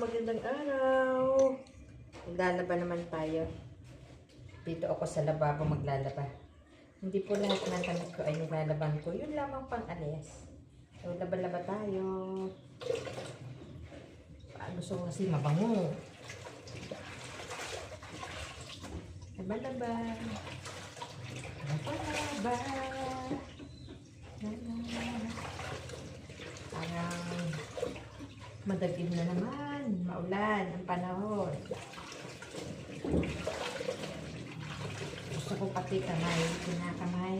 magandang araw. Maglalaba naman tayo. Dito ako sa lababo maglalaba. Hindi po lahat ng damit ko ay nilalaban ko. Yun lamang pang alis. So, laba-laba tayo. Ah, gusto ko kasi mabango. Laba-laba. Laba-laba. Madagim na naman. Maulan ang panahon. Gusto ko pati kamay, kinakamay.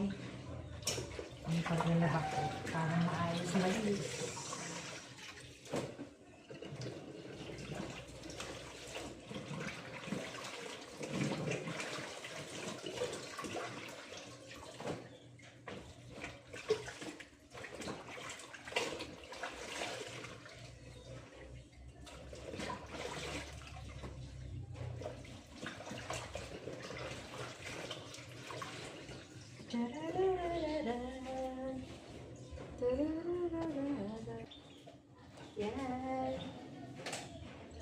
Ang paglalaba ko para maayos malis. Yan.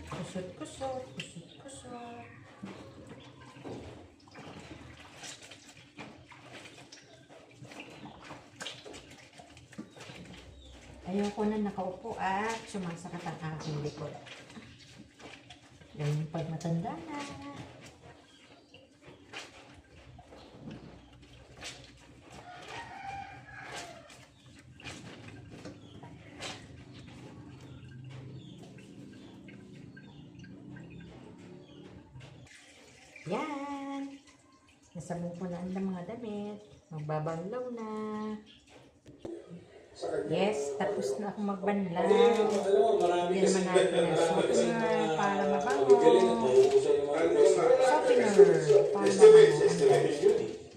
Kusot, kusot, kusot, kusot. Ayoko na nakaupo at sumasakat ang aking likod. Yung pag matanda na. Yan. Nasabong ko na ang mga damit. Magbabanlaw na. Yes, tapos na ako magbanlaw. Hindi naman natin na softener para mabango. Softener para mabango.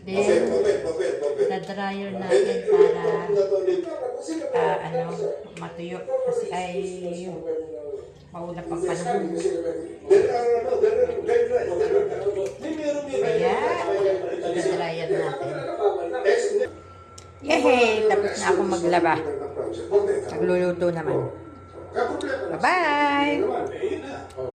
Then, dadryer natin para ah, ano, matuyo. Kasi ay maulap ang panahon. Yehey! Tapos na ako maglaba. Nagluluto naman. Bye-bye!